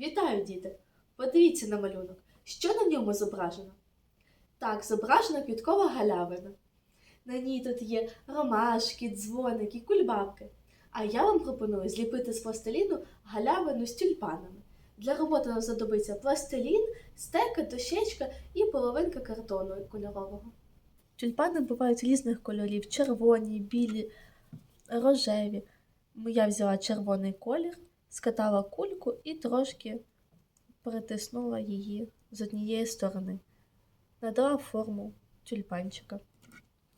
Вітаю, діти! Подивіться на малюнок. Що на ньому зображено? Так, зображена квіткова галявина. На ній тут є ромашки, дзвоники, кульбабки. А я вам пропоную зліпити з пластиліну галявину з тюльпанами. Для роботи нам знадобиться пластилін, стека, дощечка і половинка картону кольорового. Тюльпани бувають різних кольорів: червоні, білі, рожеві. Я взяла червоний колір, скатала кульку і трошки притиснула її з однієї сторони. Надала форму тюльпанчика.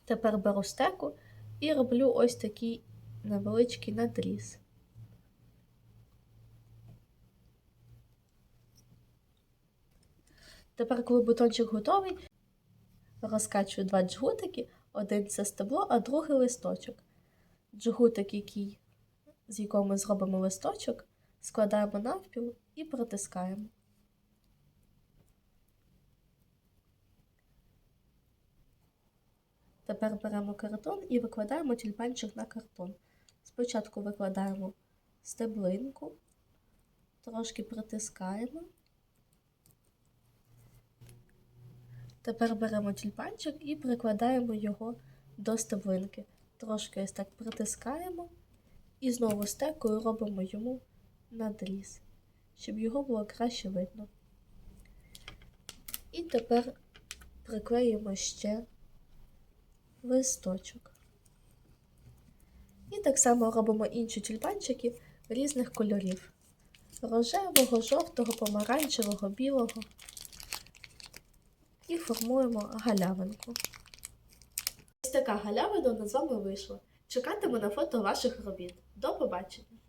Тепер беру стеку і роблю ось такий невеличкий надріз. Тепер, коли бутончик готовий, розкачую два джгутики, один це стебло, а другий листочок. Джгутик, який, з якого ми зробимо листочок, складаємо навпіл і протискаємо. Тепер беремо картон і викладаємо тюльпанчик на картон. Спочатку викладаємо стеблинку, трошки притискаємо. Тепер беремо тюльпанчик і прикладаємо його до стеблинки. Трошки ось так притискаємо і знову стекою робимо йому надріз, щоб його було краще видно. І тепер приклеїмо ще листочок. І так само робимо інші тюльпанчики різних кольорів: рожевого, жовтого, помаранчевого, білого. І формуємо галявинку. Ось така галявина у з вами вийшла. Чекатиму на фото ваших робіт. До побачення!